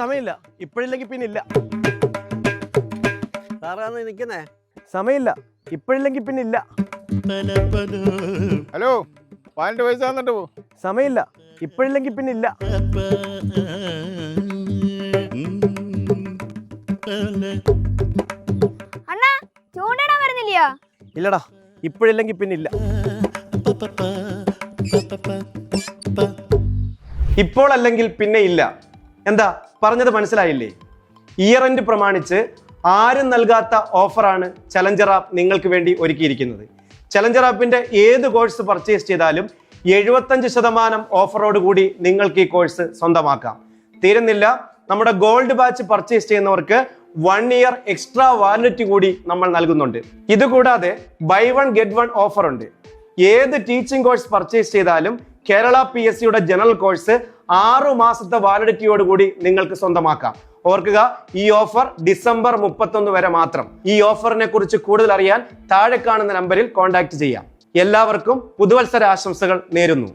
സമയമില്ല. ഇപ്പോഴില്ലെങ്കിൽ പിന്നെ ഇല്ല സാറാന്ന് നിൽക്കുന്നേ? സമയമില്ല. ഇപ്പോഴില്ലെങ്കിൽ പിന്നെ ഇല്ല ഹലോ പതിനെട്ട് പൈസ തന്നിട്ട് പോ. സമയമില്ല. ഇപ്പോഴില്ലെങ്കിൽ പിന്നെ ഇല്ല അണ്ണാ ചൂണ്ടിടാൻ വരുന്നില്ലയോ? ഇല്ലടാ ഇപ്പോഴില്ലെങ്കിൽ പിന്നെ ഇല്ല ഇപ്പോൾ അല്ലെങ്കിൽ പിന്നെ ഇല്ല. എന്താ? പറഞ്ഞത് മനസ്സിലായില്ലേ? ഇയർ എൻഡ് പ്രമാണിച്ച് ആരും നൽകാത്ത ഓഫറാണ് ചലഞ്ചർ ആപ്പ് നിങ്ങൾക്ക് വേണ്ടി ഒരുക്കിയിരിക്കുന്നത്. ചലഞ്ചർ ആപ്പിന്റെ ഏത് കോഴ്സ് പർച്ചേസ് ചെയ്താലും എഴുപത്തഞ്ച് ശതമാനം ഓഫറോട് കൂടി നിങ്ങൾക്ക് ഈ കോഴ്സ് സ്വന്തമാക്കാം. തീരുന്നില്ല. നമ്മുടെ ഗോൾഡ് ബാച്ച് പർച്ചേസ് ചെയ്യുന്നവർക്ക് വൺ ഇയർ എക്സ്ട്രാ വാലിഡിറ്റി കൂടി നമ്മൾ നൽകുന്നുണ്ട്. ഇതുകൂടാതെ buy one get one offer ഉണ്ട്. ഏത് ടീച്ചിങ് കോഴ്സ് പർച്ചേസ് ചെയ്താലും കേരള പി എസ് സിയുടെ ജനറൽ കോഴ്സ് ആറു മാസത്തെ വാലിഡിറ്റിയോട് കൂടി നിങ്ങൾക്ക് സ്വന്തമാക്കാം. ഓർക്കുക ഈ ഓഫർ ഡിസംബർ മുപ്പത്തൊന്ന് വരെ മാത്രം. ഈ ഓഫറിനെ കുറിച്ച് കൂടുതൽ അറിയാൻ താഴെ കാണുന്ന നമ്പറിൽ കോൺടാക്ട് ചെയ്യാം. എല്ലാവർക്കും പുതുവത്സര ആശംസകൾ നേരുന്നു.